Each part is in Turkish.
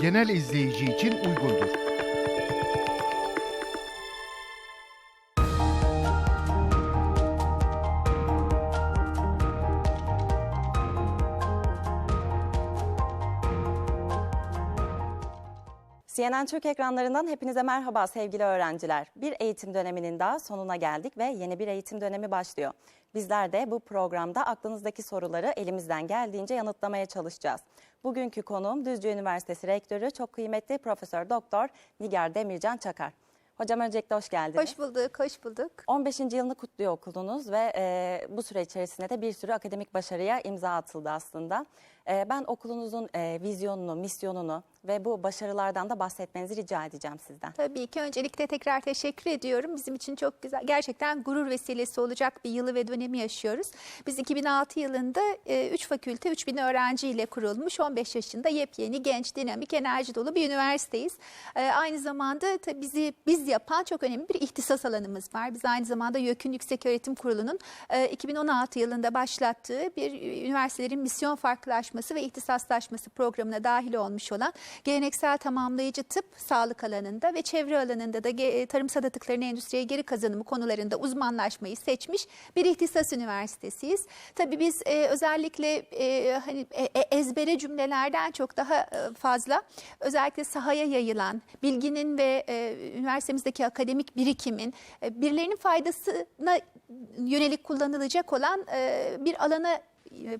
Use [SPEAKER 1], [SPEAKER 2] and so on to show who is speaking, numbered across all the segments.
[SPEAKER 1] genel izleyici için uygundur.
[SPEAKER 2] CNN Türk ekranlarından hepinize merhaba sevgili öğrenciler. Bir eğitim döneminin daha sonuna geldik ve yeni bir eğitim dönemi başlıyor. Bizler de bu programda aklınızdaki soruları elimizden geldiğince yanıtlamaya çalışacağız. Bugünkü konuğum Düzce Üniversitesi Rektörü çok kıymetli Profesör Doktor Nigar Demircan Çakar. Hocam öncelikle hoş geldiniz.
[SPEAKER 3] Hoş bulduk, hoş bulduk.
[SPEAKER 2] 15. yılını kutluyor okulunuz ve e, bu süre içerisinde de bir sürü akademik başarıya imza atıldı aslında. E, ben okulunuzun e, vizyonunu, misyonunu ve bu başarılardan da bahsetmenizi rica edeceğim sizden.
[SPEAKER 3] Tabii ki öncelikle tekrar teşekkür ediyorum. Bizim için çok güzel, gerçekten gurur vesilesi olacak bir yılı ve dönemi yaşıyoruz. Biz 2006 yılında 3 fakülte, 3000 öğrenciyle kurulmuş, 15 yaşında yepyeni, genç, dinamik, enerji dolu bir üniversiteyiz. E, Aynı zamanda tabii bizi biz yapan çok önemli bir ihtisas alanımız var. Biz aynı zamanda YÖK'ün Yükseköğretim Kurulu'nun e, 2016 yılında başlattığı bir e, üniversitelerin misyon farklılaşması ve ihtisaslaşması programına dahil olmuş olan geleneksel tamamlayıcı tıp sağlık alanında ve çevre alanında da e, tarımsal atıkların endüstriye geri kazanımı konularında uzmanlaşmayı seçmiş bir ihtisas üniversitesiyiz. Tabii biz e, özellikle e, hani e, e, ezbere cümlelerden çok daha e, fazla özellikle sahaya yayılan bilginin ve e, üniversitemizdeki akademik birikimin e, birilerinin faydasına yönelik kullanılacak olan e, bir alana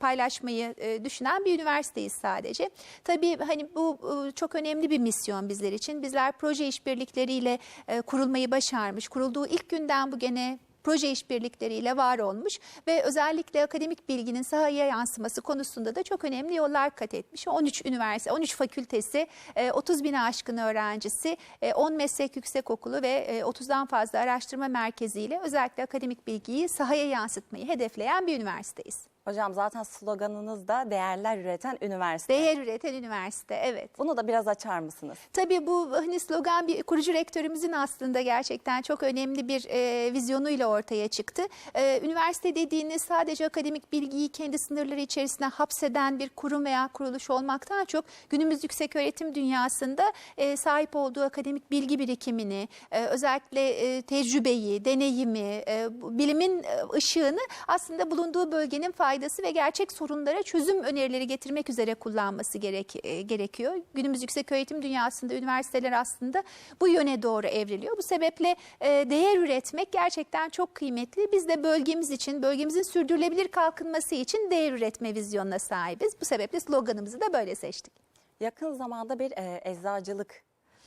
[SPEAKER 3] paylaşmayı e, düşünen bir üniversiteyiz sadece. Tabii hani bu e, çok önemli bir misyon bizler için. Bizler proje işbirlikleriyle e, kurulmayı başarmış. Kurulduğu ilk günden bu gene proje işbirlikleriyle var olmuş ve özellikle akademik bilginin sahaya yansıması konusunda da çok önemli yollar kat etmiş. 13 üniversite, 13 fakültesi, e, 30 bin aşkın öğrencisi, e, 10 meslek yüksekokulu ve e, 30'dan fazla araştırma merkeziyle özellikle akademik bilgiyi sahaya yansıtmayı hedefleyen bir üniversiteyiz.
[SPEAKER 2] Hocam zaten sloganınız da değerler üreten üniversite.
[SPEAKER 3] Değer üreten üniversite, evet.
[SPEAKER 2] Bunu da biraz açar mısınız?
[SPEAKER 3] Tabii bu hani slogan bir kurucu rektörümüzün aslında gerçekten çok önemli bir e, vizyonuyla ortaya çıktı. E, üniversite dediğiniz sadece akademik bilgiyi kendi sınırları içerisine hapseden bir kurum veya kuruluş olmaktan çok günümüz yüksek öğretim dünyasında e, sahip olduğu akademik bilgi birikimini, e, özellikle e, tecrübeyi, deneyimi, e, bilimin e, ışığını aslında bulunduğu bölgenin faydası ve gerçek sorunlara çözüm önerileri getirmek üzere kullanması gerek, e, gerekiyor. Günümüz yüksek öğretim dünyasında üniversiteler aslında bu yöne doğru evriliyor. Bu sebeple e, değer üretmek gerçekten çok kıymetli. Biz de bölgemiz için, bölgemizin sürdürülebilir kalkınması için değer üretme vizyonuna sahibiz. Bu sebeple sloganımızı da böyle seçtik.
[SPEAKER 2] Yakın zamanda bir e, eczacılık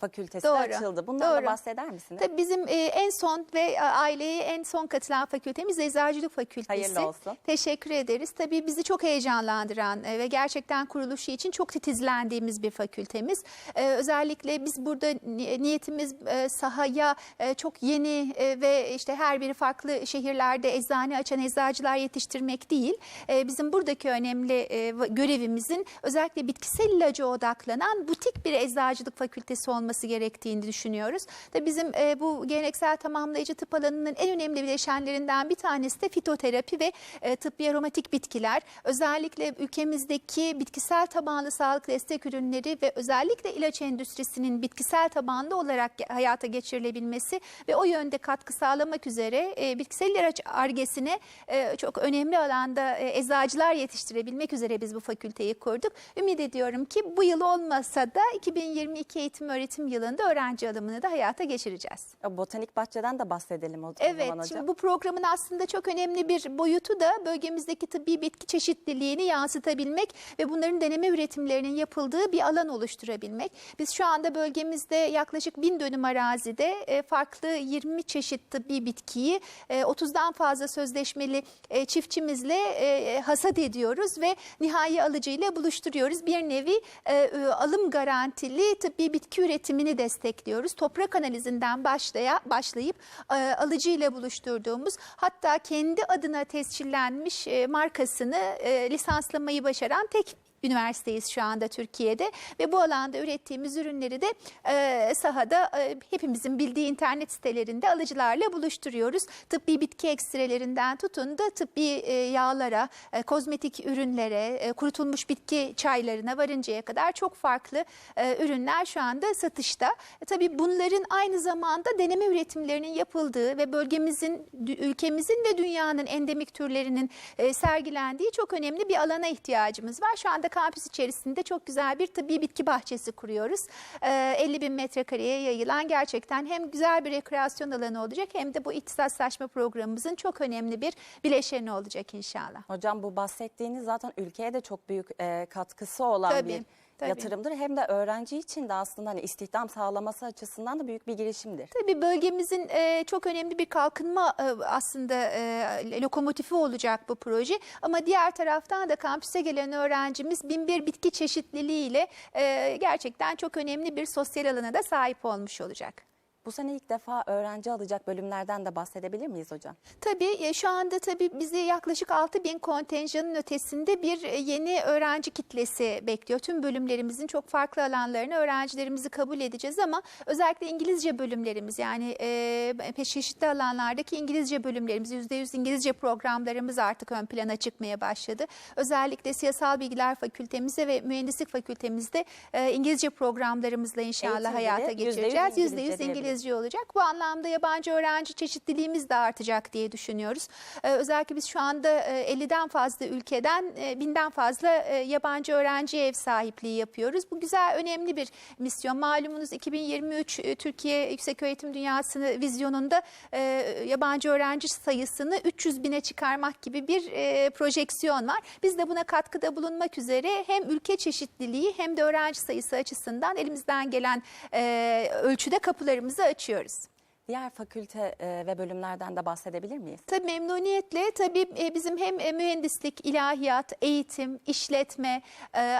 [SPEAKER 2] fakültesi
[SPEAKER 3] Doğru,
[SPEAKER 2] açıldı. Bundan da
[SPEAKER 3] doğru.
[SPEAKER 2] bahseder misiniz?
[SPEAKER 3] Tabii bizim e, en son ve e, aileye en son katılan fakültemiz Eczacılık Fakültesi.
[SPEAKER 2] Hayırlı olsun.
[SPEAKER 3] Teşekkür ederiz. Tabii bizi çok heyecanlandıran e, ve gerçekten kuruluşu için çok titizlendiğimiz bir fakültemiz. E, özellikle biz burada ni- niyetimiz e, sahaya e, çok yeni e, ve işte her biri farklı şehirlerde eczane açan eczacılar yetiştirmek değil. E, bizim buradaki önemli e, görevimizin özellikle bitkisel ilaca odaklanan butik bir eczacılık fakültesi olması gerektiğini düşünüyoruz. Ve bizim e, bu geleneksel tamamlayıcı tıp alanının en önemli bileşenlerinden bir tanesi de fitoterapi ve e, tıbbi aromatik bitkiler. Özellikle ülkemizdeki bitkisel tabanlı sağlık destek ürünleri ve özellikle ilaç endüstrisinin bitkisel tabanlı olarak hayata geçirilebilmesi ve o yönde katkı sağlamak üzere e, bitkisel ilaç argesine e, çok önemli alanda e, eczacılar yetiştirebilmek üzere biz bu fakülteyi kurduk. Ümit ediyorum ki bu yıl olmasa da 2022 eğitim öğretim yılında öğrenci alımını da hayata geçireceğiz.
[SPEAKER 2] E, Botanik bahçeden de bahsedelim o,
[SPEAKER 3] Evet,
[SPEAKER 2] zaman hocam.
[SPEAKER 3] şimdi bu programın aslında çok önemli bir boyutu da bölgemizdeki tıbbi bitki çeşitliliğini yansıtabilmek ve bunların deneme üretimlerinin yapıldığı bir alan oluşturabilmek. Biz şu anda bölgemizde yaklaşık bin dönüm arazide e, farklı 20 çeşit tıbbi bitkiyi e, 30'dan fazla sözleşmeli e, çiftçimizle e, hasat ediyoruz ve nihai alıcıyla buluşturuyoruz. Bir nevi e, e, alım garantili tıbbi bitki üretimini destekliyoruz. Toprak analizinden başlaya, başlayıp e, alıcıyla buluşturduğumuz hatta kendi adına tescillenmiş e, markasını e, lisanslamayı başaran tek üniversiteyiz şu anda Türkiye'de ve bu alanda ürettiğimiz ürünleri de e, sahada e, hepimizin bildiği internet sitelerinde alıcılarla buluşturuyoruz. Tıbbi bitki ekstrelerinden tutun da tıbbi e, yağlara, e, kozmetik ürünlere, e, kurutulmuş bitki çaylarına varıncaya kadar çok farklı e, ürünler şu anda satışta. E, tabii bunların aynı zamanda deneme üretimlerinin yapıldığı ve bölgemizin, ülkemizin ve dünyanın endemik türlerinin e, sergilendiği çok önemli bir alana ihtiyacımız var. Şu anda kampüs içerisinde çok güzel bir tıbbi bitki bahçesi kuruyoruz. E, 50 bin metrekareye yayılan gerçekten hem güzel bir rekreasyon alanı olacak hem de bu ihtisaslaşma programımızın çok önemli bir bileşeni olacak inşallah.
[SPEAKER 2] Hocam bu bahsettiğiniz zaten ülkeye de çok büyük e, katkısı olan
[SPEAKER 3] Tabii,
[SPEAKER 2] bir
[SPEAKER 3] tabii.
[SPEAKER 2] yatırımdır. Hem de öğrenci için de aslında hani istihdam sağlaması açısından da büyük bir girişimdir.
[SPEAKER 3] Tabii bölgemizin e, çok önemli bir kalkınma e, aslında e, lokomotifi olacak bu proje. Ama diğer taraftan da kampüse gelen öğrencimiz binbir bitki çeşitliliğiyle e, gerçekten çok önemli bir sosyal alana da sahip olmuş olacak.
[SPEAKER 2] Bu sene ilk defa öğrenci alacak bölümlerden de bahsedebilir miyiz hocam?
[SPEAKER 3] Tabii e, şu anda tabii bizi yaklaşık 6 bin kontenjanın ötesinde bir e, yeni öğrenci kitlesi bekliyor. Tüm bölümlerimizin çok farklı alanlarına öğrencilerimizi kabul edeceğiz ama özellikle İngilizce bölümlerimiz yani e, çeşitli alanlardaki İngilizce bölümlerimiz %100 İngilizce programlarımız artık ön plana çıkmaya başladı. Özellikle siyasal bilgiler fakültemize ve mühendislik fakültemizde e, İngilizce programlarımızla inşallah
[SPEAKER 2] Eğitim
[SPEAKER 3] hayata
[SPEAKER 2] dili %100
[SPEAKER 3] geçireceğiz.
[SPEAKER 2] İngilizce
[SPEAKER 3] %100
[SPEAKER 2] diyebiliriz.
[SPEAKER 3] İngilizce olacak. Bu anlamda yabancı öğrenci çeşitliliğimiz de artacak diye düşünüyoruz. Ee, özellikle biz şu anda e, 50'den fazla ülkeden e, binden fazla e, yabancı öğrenciye ev sahipliği yapıyoruz. Bu güzel önemli bir misyon. Malumunuz 2023 e, Türkiye Yükseköğretim Dünyası'nı vizyonunda e, yabancı öğrenci sayısını 300 bine çıkarmak gibi bir e, projeksiyon var. Biz de buna katkıda bulunmak üzere hem ülke çeşitliliği hem de öğrenci sayısı açısından elimizden gelen e, ölçüde kapılarımızı açıyoruz.
[SPEAKER 2] Diğer fakülte e, ve bölümlerden de bahsedebilir miyiz?
[SPEAKER 3] Tabii memnuniyetle tabii e, bizim hem e, mühendislik, ilahiyat, eğitim, işletme,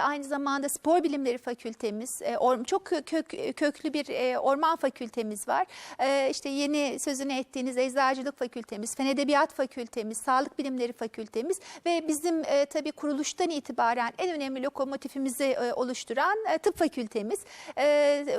[SPEAKER 3] aynı zamanda spor bilimleri fakültemiz, çok kö- kök- köklü bir orman fakültemiz var. İşte yeni sözünü ettiğiniz eczacılık fakültemiz, fen edebiyat fakültemiz, sağlık bilimleri fakültemiz ve bizim tabii kuruluştan itibaren en önemli lokomotifimizi oluşturan tıp fakültemiz.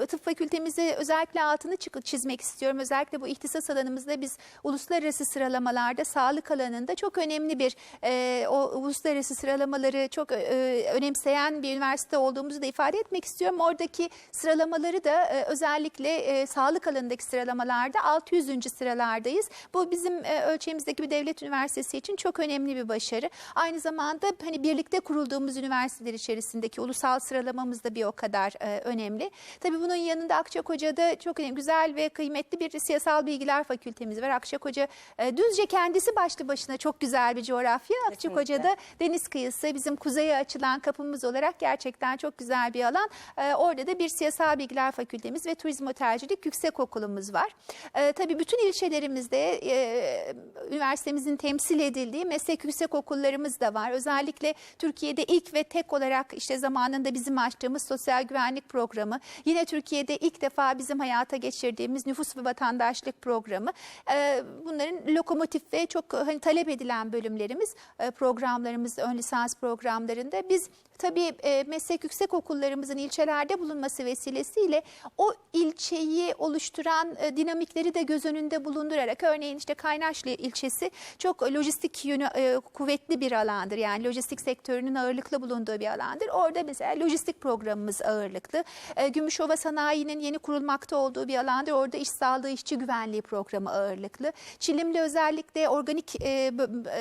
[SPEAKER 3] Tıp fakültemizi özellikle altını çizmek istiyorum. Özellikle bu ihtisas alanımızda biz uluslararası sıralamalarda sağlık alanında çok önemli bir e, o uluslararası sıralamaları çok e, önemseyen bir üniversite olduğumuzu da ifade etmek istiyorum. Oradaki sıralamaları da e, özellikle e, sağlık alanındaki sıralamalarda 600. sıralardayız. Bu bizim e, ölçeğimizdeki bir devlet üniversitesi için çok önemli bir başarı. Aynı zamanda hani birlikte kurulduğumuz üniversiteler içerisindeki ulusal sıralamamız da bir o kadar e, önemli. Tabii bunun yanında Akçakoca'da çok önemli, güzel ve kıymetli bir siyasal bilgiler fakültemiz var. Akçakoca e, Düzce kendisi başlı başına çok güzel bir coğrafya. Akçakoca'da deniz kıyısı bizim kuzeye açılan kapımız olarak gerçekten çok güzel bir alan. E, orada da bir siyasal bilgiler fakültemiz ve turizm otelcilik yüksek okulumuz var. E, tabii bütün ilçelerimizde e, üniversitemizin temsil edildiği meslek yüksek okullarımız da var. Özellikle Türkiye'de ilk ve tek olarak işte zamanında bizim açtığımız sosyal güvenlik programı. Yine Türkiye'de ilk defa bizim hayata geçirdiğimiz nüfus ve vatandaşlık programı. E, bunların lokomotif ve çok hani talep edilen bölümlerimiz, e, programlarımız, ön lisans programlarında biz tabii e, meslek yüksek okullarımızın ilçelerde bulunması vesilesiyle o ilçeyi oluşturan e, dinamikleri de göz önünde bulundurarak örneğin işte Kaynaşlı ilçesi çok lojistik yönü e, kuvvetli bir alandır. Yani lojistik sektörünün ağırlıklı bulunduğu bir alandır. Orada mesela lojistik programımız ağırlıklı. E, Gümüşova Sanayi'nin yeni kurulmakta olduğu bir alandır. Orada iş sağlığı, işçi güvenliği programı ağırlıklı. Çilimli özellikle organik e,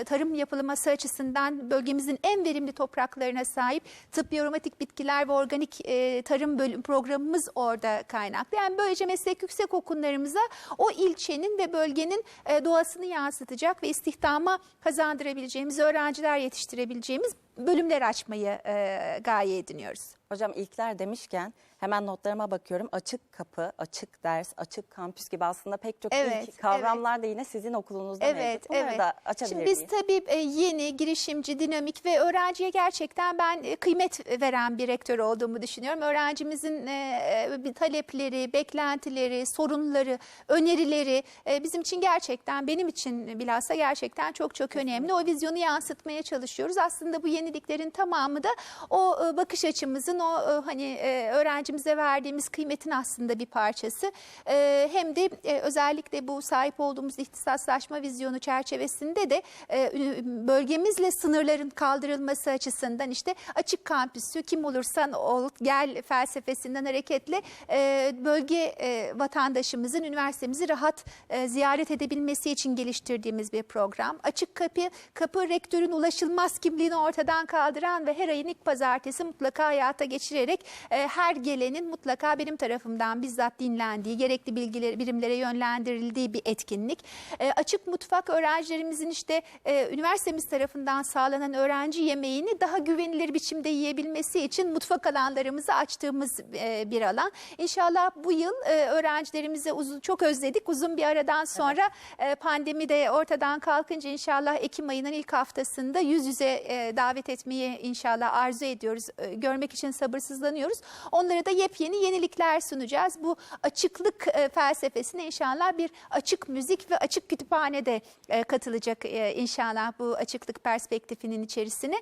[SPEAKER 3] tarım yapılması açısından bölgemizin en verimli topraklarına sahip tıp aromatik bitkiler ve organik e, tarım bölüm programımız orada kaynaklı. Yani böylece meslek yüksek okullarımıza o ilçenin ve bölgenin e, doğasını yansıtacak ve istihdama kazandırabileceğimiz, öğrenciler yetiştirebileceğimiz bölümler açmayı e, gaye ediniyoruz.
[SPEAKER 2] Hocam ilkler demişken hemen notlarıma bakıyorum. Açık kapı, açık ders, açık kampüs gibi aslında pek çok
[SPEAKER 3] Evet,
[SPEAKER 2] ilk kavramlar da yine sizin okulunuzda
[SPEAKER 3] Evet,
[SPEAKER 2] mevcut. Bunları
[SPEAKER 3] evet.
[SPEAKER 2] da açabilir
[SPEAKER 3] Şimdi biz
[SPEAKER 2] miyiz?
[SPEAKER 3] tabii e, yeni, girişimci, dinamik ve öğrenciye gerçekten ben e, kıymet veren bir rektör olduğumu düşünüyorum. Öğrencimizin e, bir talepleri, beklentileri, sorunları, önerileri bizim için gerçekten, benim için bilhassa gerçekten çok çok önemli. O vizyonu yansıtmaya çalışıyoruz. Aslında bu yeni yeniliklerin tamamı da o e, bakış açımızın o e, hani e, öğrencimize verdiğimiz kıymetin aslında bir parçası. Hem de özellikle bu sahip olduğumuz ihtisaslaşma vizyonu çerçevesinde de bölgemizle sınırların kaldırılması açısından işte açık kampüsü kim olursan ol gel felsefesinden hareketle bölge vatandaşımızın üniversitemizi rahat ziyaret edebilmesi için geliştirdiğimiz bir program. Açık kapı, kapı rektörün ulaşılmaz kimliğini ortadan kaldıran ve her ayın ilk pazartesi mutlaka hayata geçirerek e, her gelenin mutlaka benim tarafımdan bizzat dinlendiği, gerekli bilgileri birimlere yönlendirildiği bir etkinlik. E, açık mutfak öğrencilerimizin işte e, üniversitemiz tarafından sağlanan öğrenci yemeğini daha güvenilir biçimde yiyebilmesi için mutfak alanlarımızı açtığımız e, bir alan. İnşallah bu yıl e, öğrencilerimize uzun çok özledik. Uzun bir aradan sonra e, pandemi de ortadan kalkınca inşallah Ekim ayının ilk haftasında yüz yüze e, davet etmeyi inşallah arzu ediyoruz. E, görmek için sabırsızlanıyoruz. Onlara da yepyeni yenilikler sunacağız. Bu açıklık e, felsefesine inşallah bir açık müzik ve açık kütüphane de e, katılacak e, inşallah bu açıklık perspektifinin içerisine.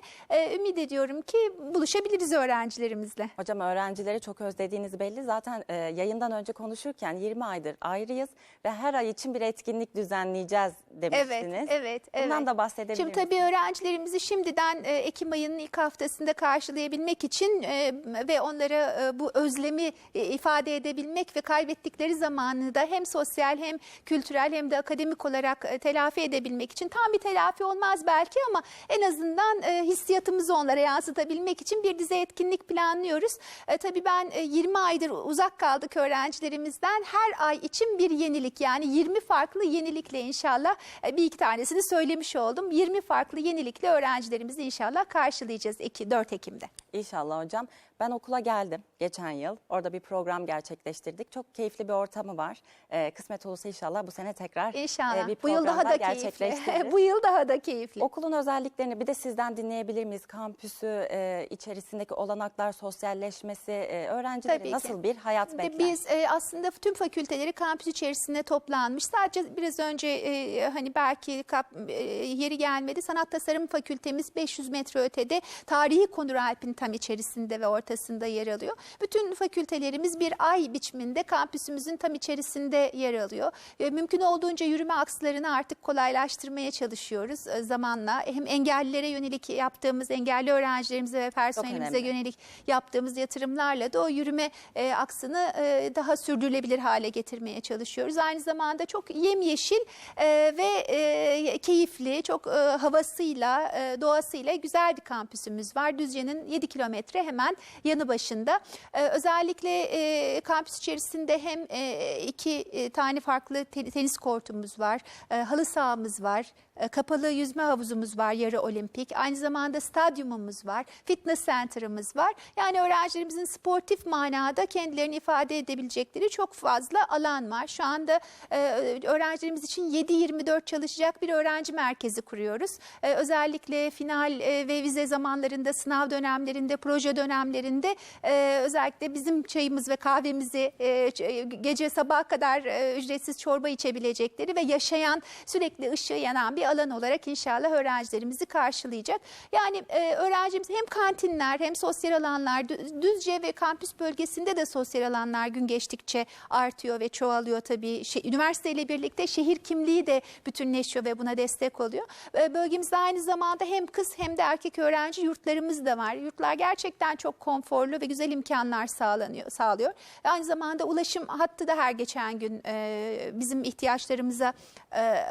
[SPEAKER 3] Ümit ediyorum ki buluşabiliriz öğrencilerimizle.
[SPEAKER 2] Hocam öğrencileri çok özlediğiniz belli. Zaten yayından önce konuşurken 20 aydır ayrıyız ve her ay için bir etkinlik düzenleyeceğiz demiştiniz.
[SPEAKER 3] Evet, evet,
[SPEAKER 2] Bundan
[SPEAKER 3] evet.
[SPEAKER 2] da bahsedebilir
[SPEAKER 3] Şimdi tabii öğrencilerimizi şimdiden e, Ekim ayının ilk haftasında karşılayabilmek için e, ve onlara e, bu özlemi e, ifade edebilmek ve kaybettikleri zamanı da hem sosyal hem kültürel hem de akademik olarak e, telafi edebilmek için tam bir telafi olmaz belki ama en azından e, hissiyatımızı onlara yansıtabilmek için bir dizi etkinlik planlıyoruz. E, tabii ben e, 20 aydır uzak kaldık öğrencilerimizden her ay için bir yenilik yani 20 farklı yenilikle inşallah e, bir iki tanesini söylemiş oldum. 20 farklı yenilikle öğrencilerimizi inşallah karşılayacağız 2 4 Ekim'de.
[SPEAKER 2] İnşallah hocam. Ben okula geldim geçen yıl. Orada bir program gerçekleştirdik. Çok keyifli bir ortamı var. Ee, kısmet olursa inşallah bu sene tekrar
[SPEAKER 3] İnşallah.
[SPEAKER 2] e, bir
[SPEAKER 3] bu yıl daha da keyifli. bu yıl daha da keyifli.
[SPEAKER 2] Okulun özelliklerini bir de sizden dinleyebilir miyiz? Kampüsü, e, içerisindeki olanaklar, sosyalleşmesi, e, öğrencileri
[SPEAKER 3] Tabii ki.
[SPEAKER 2] nasıl bir hayat
[SPEAKER 3] Şimdi
[SPEAKER 2] bekler?
[SPEAKER 3] Biz e, aslında tüm fakülteleri kampüs içerisinde toplanmış. Sadece biraz önce e, hani belki kap, e, yeri gelmedi. Sanat Tasarım Fakültemiz 500 metre ötede tarihi Konur Alp'in tam içerisinde ve ortasında yer alıyor. Bütün fakültelerimiz bir ay biçiminde kampüsümüzün tam içerisinde yer alıyor. E, mümkün olduğunca yürüme akslarını artık kolaylaştırmaya çalışıyoruz e, zamanla. Hem engellilere yönelik yaptığımız engelli öğrencilerimize ve personelimize yönelik yaptığımız yatırımlarla da o yürüme e, aksını e, daha sürdürülebilir hale getirmeye çalışıyoruz. Aynı zamanda çok yemyeşil e, ve e, keyifli, çok e, havasıyla, e, doğasıyla güzel bir kampüsümüz var. Düzce'nin 7 kilometre hemen yanı başında. E, özellikle e, kampüs içerisinde hem e, iki e, tane farklı te- tenis kortumuz var, halı sahamız var, kapalı yüzme havuzumuz var yarı olimpik. Aynı zamanda stadyumumuz var, fitness center'ımız var. Yani öğrencilerimizin sportif manada kendilerini ifade edebilecekleri çok fazla alan var. Şu anda e, öğrencilerimiz için 7-24 çalışacak bir öğrenci merkezi kuruyoruz. E, özellikle final e, ve vize zamanlarında, sınav dönemlerinde, proje dönemlerinde e, özellikle bizim çayımız ve kahvemizi e, ç- gece sabaha kadar e, ücretsiz çorba içebilecekleri ve yaşayan sürekli ışığı yanan bir alan olarak inşallah öğrencilerimizi karşılayacak. Yani e, öğrencimiz hem kantinler hem sosyal alanlar Dü- Düzce ve kampüs bölgesinde de sosyal alanlar gün geçtikçe artıyor ve çoğalıyor tabii. Şey, üniversiteyle birlikte şehir kimliği de bütünleşiyor ve buna destek oluyor. E, bölgemizde aynı zamanda hem kız hem de erkek öğrenci yurtlarımız da var. Yurtlar gerçekten çok konforlu ve güzel imkanlar sağlanıyor, sağlıyor. Aynı zamanda ulaşım hattı da her geçen gün e, bizim ihtiyaçlarımıza e,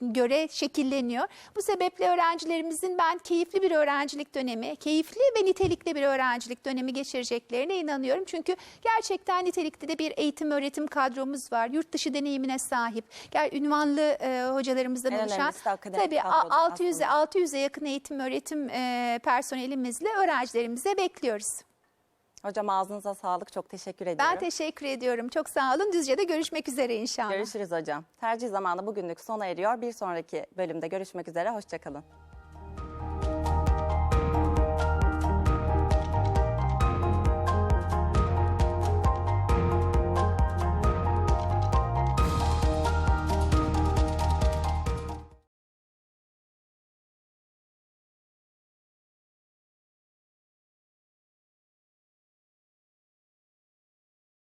[SPEAKER 3] göre şekilleniyor. Bu sebeple öğrencilerimizin ben keyifli bir öğrencilik dönemi, keyifli ve nitelikli bir öğrencilik dönemi geçireceklerine inanıyorum. Çünkü gerçekten nitelikli de bir eğitim öğretim kadromuz var. Yurt dışı deneyimine sahip. Gel ünvanlı e, hocalarımızdan
[SPEAKER 2] En
[SPEAKER 3] oluşan tabii
[SPEAKER 2] kadrodur
[SPEAKER 3] 600
[SPEAKER 2] aslında.
[SPEAKER 3] 600'e yakın eğitim öğretim e, personelimizle öğrencilerimize bekliyoruz.
[SPEAKER 2] Hocam ağzınıza sağlık. Çok teşekkür ediyorum.
[SPEAKER 3] Ben teşekkür ediyorum. Çok sağ olun. Düzce'de görüşmek üzere inşallah.
[SPEAKER 2] Görüşürüz hocam. Tercih zamanı bugünlük sona eriyor. Bir sonraki bölümde görüşmek üzere. Hoşçakalın.